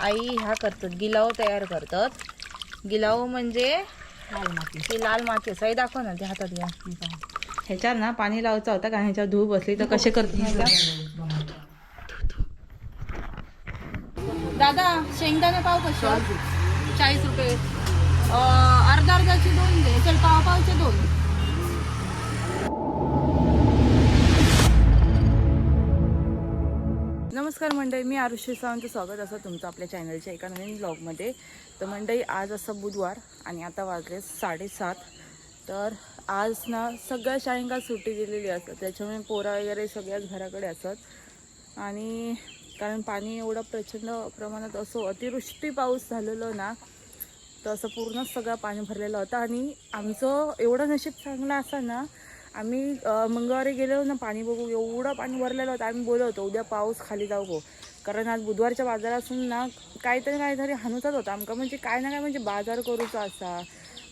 आई ह्या करतात गिलाव तयार करतात. गिलाव म्हणजे लाल माती ती लाल माती असं दाखव ना ते हातात घ्या. ह्याच्यावर ना पाणी लावायचं होतं कारण ह्याच्यावर धूळ बसली तर कसे करते दादा शेंगदाणे पाव कसे? चाळीस रुपये. अर्धा अर्धाचे दोन दे. चल पाव पावचे दोन. नमस्कार मंडळी मी आरुषी सावंत स्वागत असं तुमचं आपल्या चॅनलच्या एका नवीन ब्लॉगमध्ये तर मंडळी आज असं बुधवार आणि आता वाजले साडेसात. तर आज ना सगळ्या शाळेंका सुट्टी दिलेली असतात. त्याच्यामुळे पोरा वगैरे सगळ्याच घराकडे असत आणि कारण पाणी एवढं प्रचंड प्रमाणात असो अतिवृष्टी पाऊस झालेलो ना तर असं पूर्ण सगळं पाणी भरलेलं होतं. आणि आमचं एवढं नशीब चांगलं असं ना आम्ही मंगळवारी गेलो ना पाणी बघू एवढं पाणी भरलेलं होतं आम्ही बोलवतो होतो उद्या पाऊस खाली जाऊ गो. कारण आज बुधवारच्या बाजारातून ना काहीतरी काहीतरी हानुचाच होता आमका. म्हणजे काय ना काय म्हणजे बाजार करूचा असा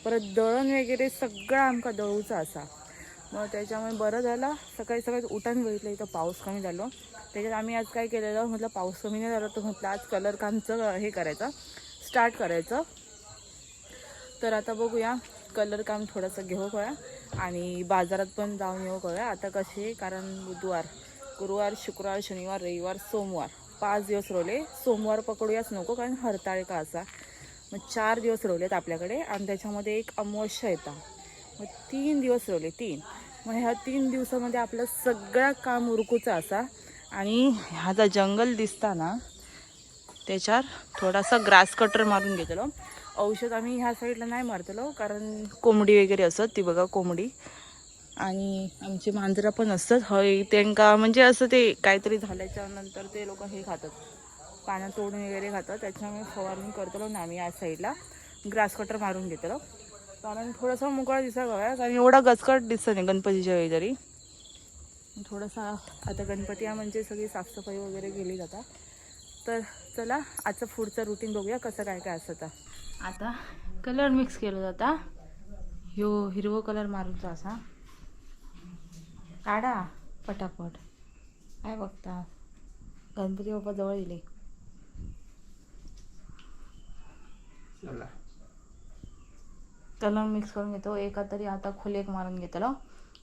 परत दळण वगैरे सगळं आमका दळूचा असा. मग त्याच्यामुळे बरं झालं. सकाळी सकाळी उठान बघितलं इथं पाऊस कमी झालो. त्याच्यात आम्ही आज काय केलेलं म्हटलं पाऊस कमी नाही झाला तर म्हटलं आज कलर कामचं हे करायचं स्टार्ट करायचं. तर आता बघूया कलर काम थोडंसं घेऊ कळा आणि बाजारात पण जाऊन येऊ कळूया आता कसे कारण बुधवार गुरुवार शुक्रवार शनिवार रविवार सोमवार. पाच दिवस रोवले. सोमवार पकडूयाच नको कारण हरताळका असा? मग चार दिवस रोवलेत आपल्याकडे आणि त्याच्यामध्ये एक अमावस्या येतात मग तीन दिवस रोवले तीन. मग ह्या तीन दिवसामध्ये आपलं सगळा काम उरकूचं असा. आणि ह्या जंगल दिसताना त्याच्यावर थोडासा ग्रास कटर मारून घेतलो औषध आम्ही ह्या साईडला नाही मारतलो कारण कोंबडी वगैरे असत ती बघा कोंबडी. आणि आमची मांजरं पण असतात. हय त्यांका म्हणजे असं ते काहीतरी झाल्याच्यानंतर ते लोक हे खातात. पानं तोडून वगैरे खातात. त्याच्यामुळे फवारणी करतलो ना आम्ही या साईडला. ग्रास कटर मारून घेतलो. कारण थोडासा मोकळा दिसा हवा कारण एवढा गचकट दिसत नाही गणपतीच्या वेळी तरी. थोडासा आता गणपती हा म्हणजे सगळी साफसफाई वगैरे केली जातात तर चला आजचं पुढचं रुटीन बघूया कसं काय काय असतं आता. आता कलर मिक्स केलं जाता ह्यो हिरवो कलर मारूचा असा. काढा पटापट. काय बघता? गणपती बाप्पा जवळ येले. कलर मिक्स करून घेतो. एका तरी आता खोलेक मारून घेतलो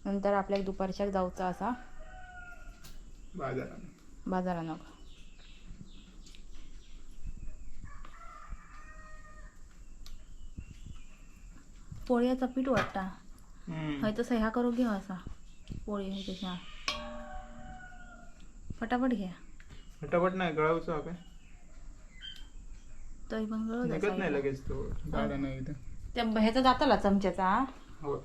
नंतर आपल्याला दुपारच्या जाऊचा असा. बाजारात. बाजारानं पोळ्याचा पीठ वाटता हय तसं ह्या करू घ्या असा. पोळी हे तशा फटाफट घ्या. फटाफट नाही गळावचं काय? तरी पण गळत निघत. नाही लगेच तो. गाडा नाही इथं. त्या ह्याचा जाताला चमच्याचा हा? हो.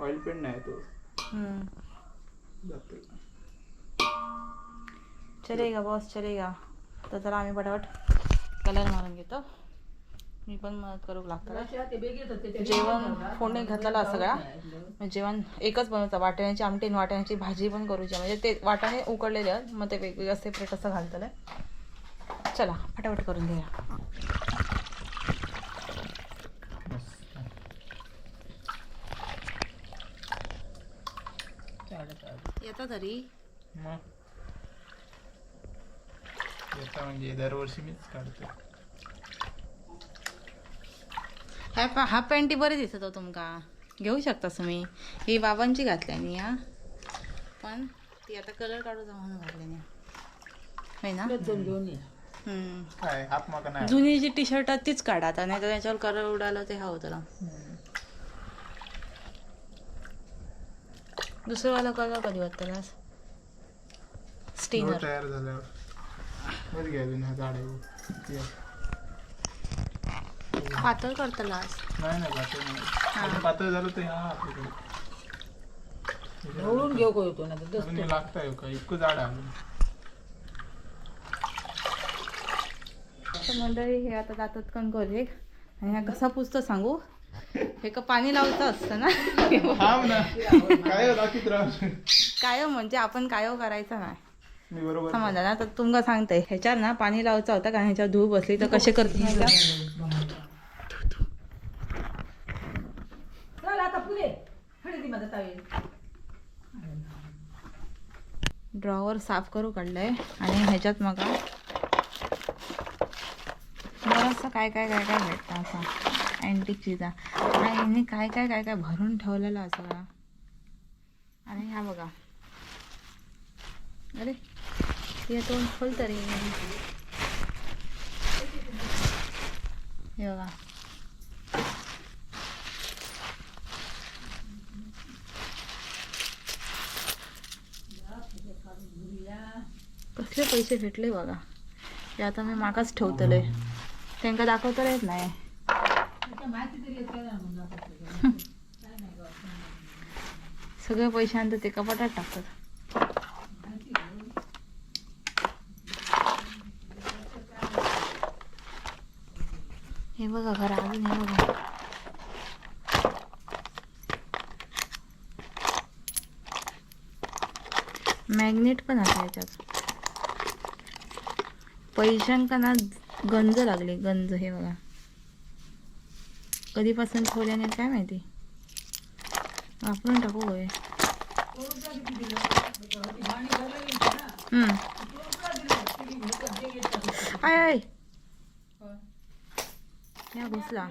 ऑइल पेंट नाही तो. हम्म. जातो. चलेगा बॉस चलेगा. तर चला आम्ही फटाफट कलर मारून घेतो. मी पण मदत करू लागतो जेवण फोडणी घातलेला सगळा. जेवण एकच बनवतं वाटाण्याची आमटी आणि वाटाण्याची भाजी पण करूची म्हणजे ते वाटाणे उकडलेले आहेत मग ते वेगवेगळं सेपरेट असं घालतलं. चला फटाफट करून घेऊया. येतं तरी. म्हणजे दरवर्षी मीच काढतो ह्या पा हा पॅन्टी बरी दिसत हो तुमका. घेऊ शकता तुम्ही. ही बाबांची घातल्यानी हा. पण ती आता कलर काढूचा म्हणून घातल्यानी होय ना. काय नाही जुनी जी टी शर्ट तीच काढा आता नाही तर त्याच्यावर कलर उडाला ते हवं त्याला. दुसरं वाला कलर कधी वाटतं तो स्टीनर तयार झाल्यावर बस घ्या अजून हा झाड आहे ते. पातळ करतलास नाही नाही पातळ नाही. आता पातळ झालं तर हा आपल्याकडे. ढवळून घेऊ का येतो? ना अजून हे लागतंय का इतकं झाड आहे. तर मंडळी हे आता जातात कणकोले आणि ह्या कसा पुसतं सांगू? हे का पाणी लावतं असतं ना? ना. काय कायव म्हणजे आपण कायव करायचा नाही. मी बरोबर समजलं ना तर तुमका सांगते. ह्याच्यावर ना पाणी लावायचं होतं कारण ह्याच्यावर धूळ बसली तर कसे करते चल आता पुढे हळदी मदत हवी ड्रॉवर साफ करू काढलंय. आणि ह्याच्यात मग असं काय काय काय काय भेटतं असं अँटिक चिजा. आणि यांनी काय काय काय काय भरून ठेवलेलं असं. आणि ह्या बघा. अरे हे तोंड खोल तरी. हे बघा. पैसे भेटले बघा. ते आता मी मागाच ठेवतले त्यांना दाखवता येत नाही. सगळे पैसे आणतात ते कपाटात टाकतात. हे बघा घर अजून हे बघा. मॅग्नेट पण आहे याच्यात पैशांका ना गंज लागले गंज हे बघा. कधीपासून ठेवल्याने काय माहिती? वापरून टाकू होय. आय आय. या घुसला.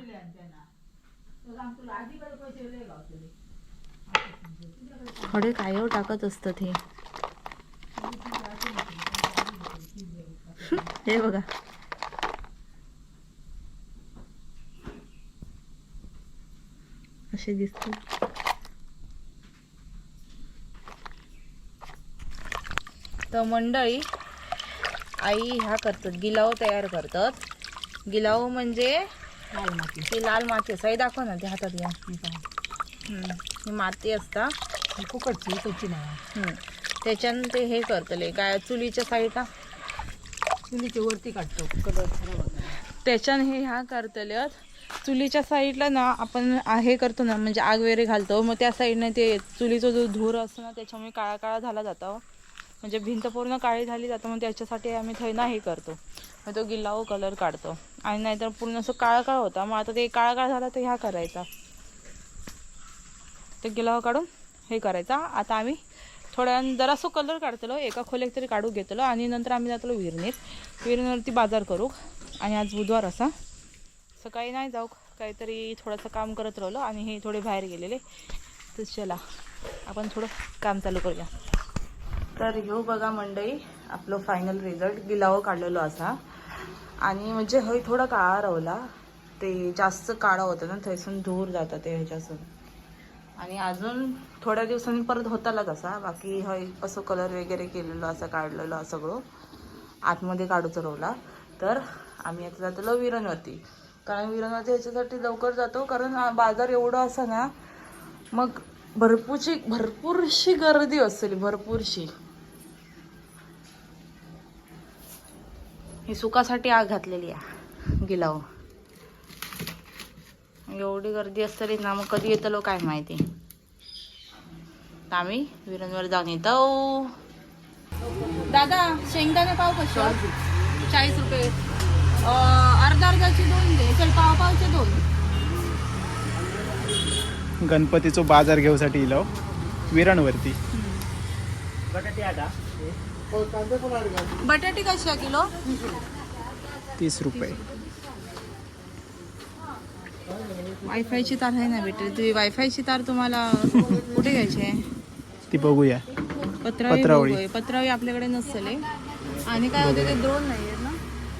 खडे कायव टाकत असतात हे हे बघा. असे दिसते तर मंडळी आई ह्या करतात गिलाव तयार करतात. गिलाव म्हणजे लाल माती. ती लाल माती असं दाखव ना ते हातात घ्या. हम्म. ही माती असता. ही फुकटची. त्याच्यानं ते हे करतले काय चुलीच्या साईडला. चुलीच्या वरती काढतो कलर खराब त्याच्यानं हे ह्या करतले चुलीच्या साईडला ना आपण हे करतो ना म्हणजे आग वगैरे घालतो. मग त्या साईडने ते चुलीचा जो धूर असतो ना त्याच्यामुळे काळा काळा झाला जातो. म्हणजे भिंत पूर्ण काळी झाली जातं मग त्याच्यासाठी आम्ही थैना हे करतो. मग तो गिल्लाव कलर काढतो. आणि नाहीतर पूर्ण असं काळा काळा होता. मग आता ते काळा काळा झाला तर ह्या करायचा. ते गिलाव काढून हे करायचा. आता आम्ही थोड्या जरासो कलर काढतलो एका खोल्यात तरी काढू घेतलो आणि नंतर आम्ही जातलो विरणीत विरणीवरती बाजार करू. आणि आज बुधवार असा. सकाळी नाही जाऊ काहीतरी थोडंसं काम करत राहिलो आणि हे थोडे बाहेर गेलेले. तर चला आपण थोडं काम चालू करूया. तर ह्यो बघा मंडई आपलं फायनल रिझल्ट गिलावं काढलेलो असा. आणि म्हणजे हय थोडा काळा रावला. ते जास्त काळा होतं ना थंयसून धूर जातं ते ह्याच्यासून आणि अजून थोड्या दिवसांनी परत होताला कसा बाकी हय असं कलर वगैरे केलेलं असं काढलेलं सगळं आतमध्ये काढू रवला तर आम्ही आता जातो विरणवरती. कारण विरणवरती ह्याच्यासाठी लवकर जातो कारण बाजार एवढं असं ना मग भरपूरशी भरपूरशी गर्दी असेल भरपूरशी. ही सुखासाठी आग घातलेली आहे गिलाव. एवढी गर्दी असतली ना मग कधी येतलो काय माहिती? आम्ही विरणवर जाऊन येतो. दादा शेंगदाणे पाव कशा चाळीस रुपये. अर्धा अर्धाचे दोन दे. चल पाव पावचे दोन. गणपतीचो बाजार घेऊसाठी इलो. विरणवरती. बटाटे कशा किलो? तीस रुपये. वायफायची तार आहे ना बेटे तुझी वायफायची तार तुम्हाला कुठे घ्यायची आहे? ती बघूया. पत्रावळी पत्रावळी. बघूय. पत्रावळी आपल्याकडे नसले आणि काय होते ते द्रोण नाही आहेत ना?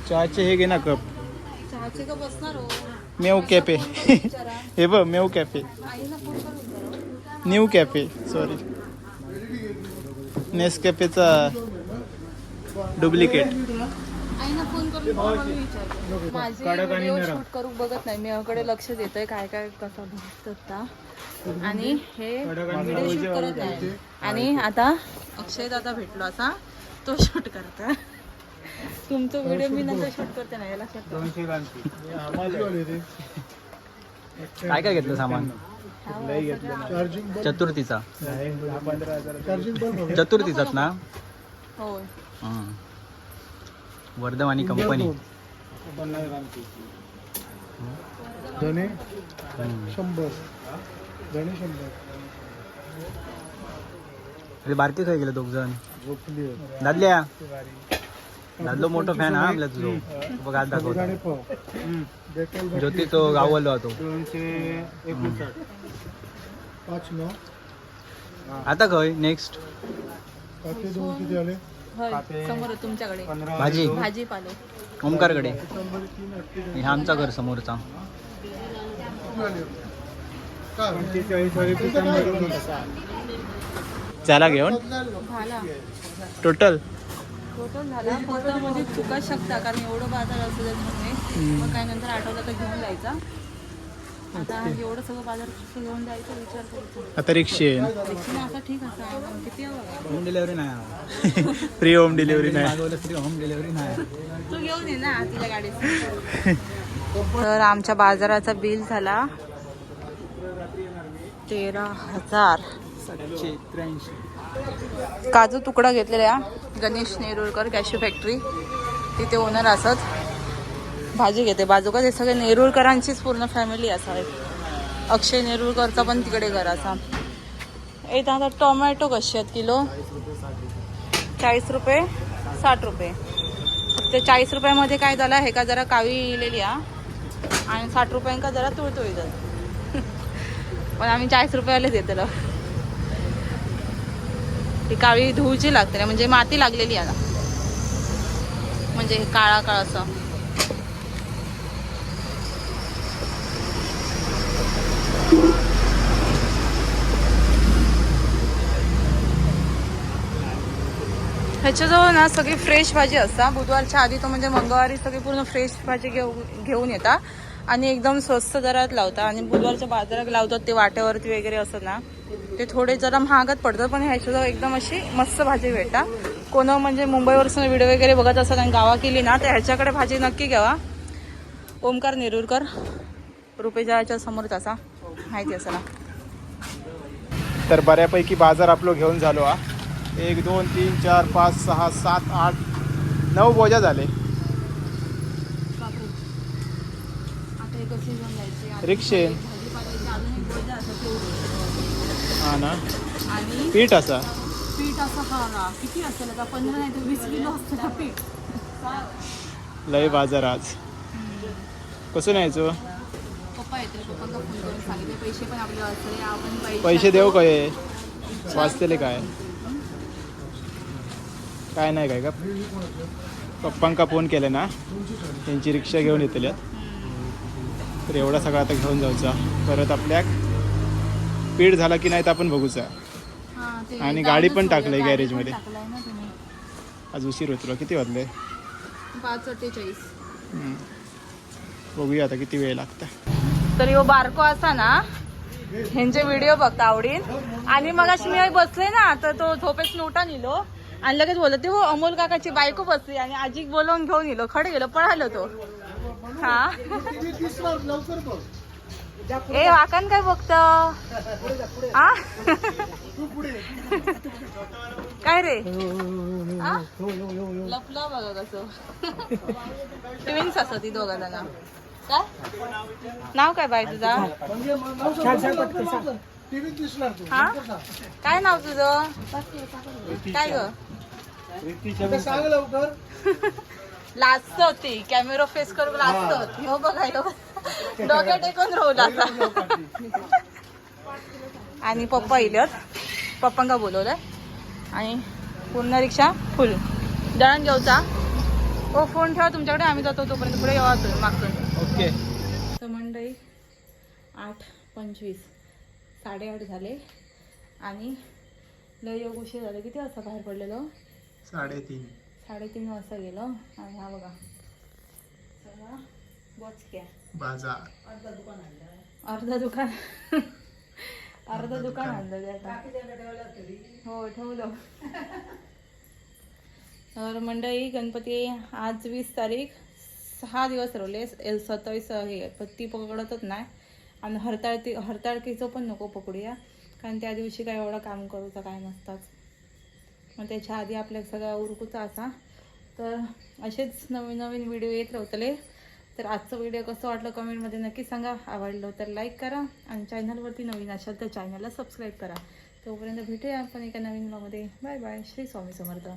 चहाचे हे घे ना कप. चहाचे का बसणार हो. मेव कॅफे. हे बघ मेव कॅफे. आईला फोन करून विचारा. न्यू कॅफे सॉरी नेस कॅफेचा डुप्लिकेट. आईला फोन करून विचारते. माझे व्हिडिओ शूट करू बघत नाही. मी याकडे लक्ष देतोय काय काय कसं बघतात आणि हे व्हिडिओ शूट करत नाही आणि आता अक्षय दादा भेटलो असा तो शूट करता तुमचं व्हिडिओ मी नंतर शूट करते ना याला काय काय घेतलं सामान? चतुर्थीचा. चतुर्थीचाच ना? होय. हं. वर्धमानी कंपनी हं. शंभर. धने शंभर. बारके काय गेलं दोघ जण दादल्या. दादलो मोठो फॅन हा आपल्या तुझो. बघ आज दाखवतो. ज्योती तो गावलो तो. आता खय नेक्स्ट दोन किती आले. होय समोर तुमच्याकडे. भाजी. ओमकारकडे. तीन अठ्ठेचाळीस हे आमचा घर समोरचा. चला घेऊन. झाला. टोटल टोटल झाला. फक्त म्हणजे चुका शकता कारण एवढं बाजार असू देत म्हणून मग काय नंतर आठवलं तर घेऊन जायचा. आता एवढं सगळं बाजार कसं घेऊन जायचं विचार करायचा आता रिक्षे रिक्षाने आता ठीक असं किती होम डिलेवरी नाही फ्री होम डिलिव्हरी मागवलं तरी होम डिलेवरी नाही तू घेऊन ये ना तिला गाडी तर आमच्या बाजाराचा बिल झाला तेरा हजार. सातशे त्र्याऐंशी काजू तुकडा घेतलेला गणेश नेरुळकर कॅशू फॅक्टरी. तिथे ओनर असत. भाजी घेते. बाजू का ते सगळे नेरुळकरांचीच पूर्ण फॅमिली असा अक्षय नेरुळकरचा पण तिकडे घर असा. येत आता टोमॅटो कसे आहेत किलो? चाळीस रुपये साठ रुपये. ते चाळीस रुपयामध्ये काय झालं हे का जरा कावी इलेली हा? आणि साठ रुपयांका जरा तुळतुळी जात पण आम्ही चाळीस रुपयालाच येतलो ती काळी धुवची लागते म्हणजे माती लागलेली आहे म्हणजे काळा काळा असं. ह्याच्याजवळ ना सगळी फ्रेश भाजी असता. बुधवारच्या आधी तो म्हणजे मंगळवारी सगळी पूर्ण फ्रेश भाजी घेऊ घेऊन येतात आणि एकदम स्वस्त दरात लावतात आणि बुधवारच्या बाजारात लावतात ते वाट्यावरती वगैरे असं ना. ते थोडे जरा महागात पडतात पण ह्याच्याजवळ एकदम अशी मस्त भाजी भेटा कोण म्हणजे मुंबईवरसून व्हिडिओ वगैरे बघत असतात आणि गावा केली ना तर ह्याच्याकडे भाजी नक्की घ्यावा. ओमकार नेरुरकर रुपेजाच्या समोर त्याचा माहिती असा तर बऱ्यापैकी बाजार आपलो घेऊन झालो हा. एक दोन तीन चार पाच सहा सात आठ नऊ बोजा झाले. रिक्षे. हा ना. आणि पीठ असा. पीठ असं हा ना किती असेल आता पंधरा नाही तर वीस किलो असतं पीठ लय बाजार आज. कसं न्यायचं? येतील पप्पांना फोन करून सांगितले पैसे पण आपले आपण पैसे देऊ काय वाचतेले काय? काय नाही काय का? पप्पांका फोन केले ना त्यांची रिक्षा घेऊन येतल्यात तर एवढा सगळा आता घेऊन जाऊचा. परत आपल्या पीठ झाला की नाही तर आपण बघूचा. ते आणि गाडी पण बघा. टाकलंय गाडी garage पण मध्ये. टाकलंय ना तुम्ही. आज उशीर होतो. किती वाजले? पाच. बघूया आता किती वेळ लागतं तर यो बारको असा ना ह्यांचे व्हिडिओ बघता आवडीन. आणि मग अशी मी बसले ना तर तो झोपेस नोटा निलो. आणि लगेच बोलत हो अमोल काकाची बायको बसली आणि आजी बोलवून घेऊन गेलो खडे गेलो पळालो तो. हा. ए वाकन काय बघत? आ? काय रे? लपला बघा कसं. ट्विन्स असत ती दोघा जण. काय? नाव काय बाय तुझा? हा? काय नाव तुझं? काय ग? लाजत होती. कॅमेरा फेस करून लाजत होती. हो बघा हो डोक्यात टेकून राहू आता आणि पप्पा इलत. पप्पांका बोलवलं आणि पूर्ण रिक्षा फुल दळण घेऊचा. हो फोन ठेवा तुमच्याकडे. आम्ही जातो तोपर्यंत पुढे येवा तुम्ही ओके. तर मंडळी आठ पंचवीस साडेआठ झाले. आणि लय योग उशीर झाले. किती वाजता बाहेर पडलेलो? साडेतीन. साडेतीन वाजता गेलो. आणि हा बघा. सगळा बॉचक्या बाजार. अर्धा दुकान अर्धा दुकान. आणलं आता. हो ठेवलं. तर मंडळी गणपती आज वीस तारीख. सहा दिवस राहिले सत्तावीस हे पत्ती पकडतच नाही. आणि हरताळती हरताळकीचं पण नको पकडूया. कारण त्या दिवशी काय एवढं काम करूचा काय नसताच. मग त्याच्या आधी आपल्या सगळ्या उरकूचा असा. तर असेच नवीन नवीन व्हिडिओ येत राहतले. तर आजचं व्हिडिओ कसं वाटलं कमेंटमध्ये नक्की सांगा. आवडलं तर लाईक करा आणि चॅनलवरती नवीन असाल तर चॅनलला सबस्क्राईब करा. तोपर्यंत भेटूया आपण एका नवीन ब्लॉगमध्ये बाय बाय श्री स्वामी समर्थ.